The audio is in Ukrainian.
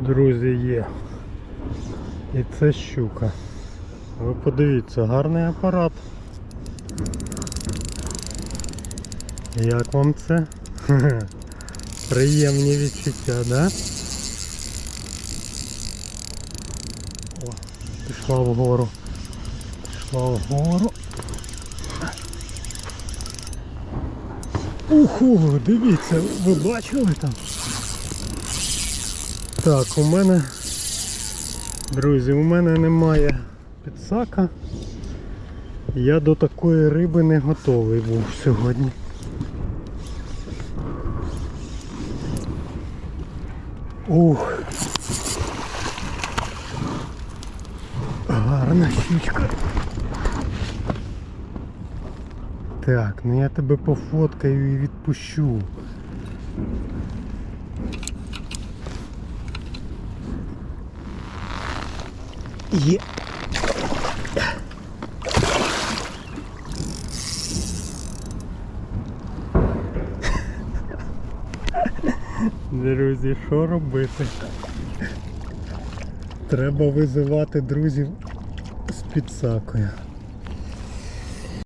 Друзі, є. І це щука. Ви подивіться, гарний апарат. Як вам це? Приємні відчуття, да? О, пішла вгору. Пішла вгору. Уху, дивіться, ви бачили там? Так, у мене, друзі, у мене немає підсака. Я до такої риби не готовий був сьогодні. Ух. Гарна щучка. Так, ну я тебе пофоткаю і відпущу. Є. Друзі, що робити? Треба визивати друзів з підсакою.